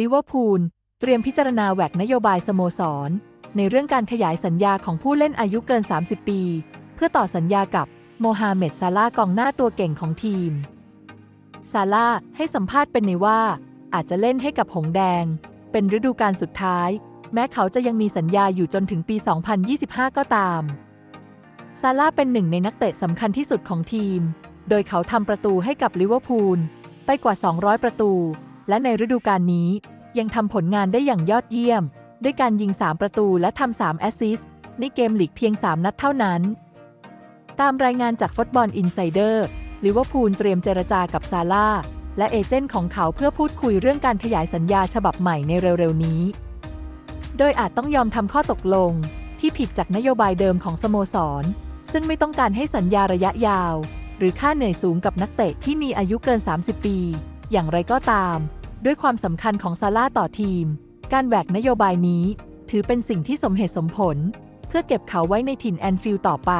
ลิเวอร์พูลเตรียมพิจารณาแหวกนโยบายสโมสร ในเรื่องการขยายสัญญาของผู้เล่นอายุเกิน 30 ปี เพื่อต่อสัญญากับโมฮาเหม็ดซาลากองหน้าตัวเก่งของทีม ซาลาให้สัมภาษณ์เป็นในว่า อาจจะเล่นให้กับหงแดง เป็นฤดูกาลสุดท้าย แม้เขาจะยังมีสัญญาอยู่จนถึงปี 2025 ก็ตาม ซาลาเป็นหนึ่งในนักเตะสำคัญที่สุดของทีม โดยเขาทำประตูให้กับลิเวอร์พูลไปกว่า 200 ประตู และในฤดูกาลนี้ ยังทำผลงานได้อย่างยอดเยี่ยม ด้วยการยิง 3 ประตูและทำ3แอสซิสต์ในเกมลีกเพียง 3 นัดเท่านั้น ตามรายงานจากฟุตบอลอินไซเดอร์ลิเวอร์พูลเตรียมเจรจากับซาลาและเอเจนต์ของเขาเพื่อพูดคุยเรื่องการขยายสัญญาฉบับใหม่ในเร็วๆนี้ โดยอาจต้องยอมทำข้อตกลงที่ผิดจากนโยบายเดิมของสโมสร ซึ่งไม่ต้องการให้สัญญาระยะยาว หรือค่าเหนื่อยสูงกับนักเตะที่มีอายุเกิน 30 ปี อย่างไรก็ตาม ด้วยความสำคัญของซาร่าต่อทีม การแหวกนโยบายนี้ ถือเป็นสิ่งที่สมเหตุสมผล เพื่อเก็บเขาไว้ในถิ่นแอนฟิลด์ต่อไป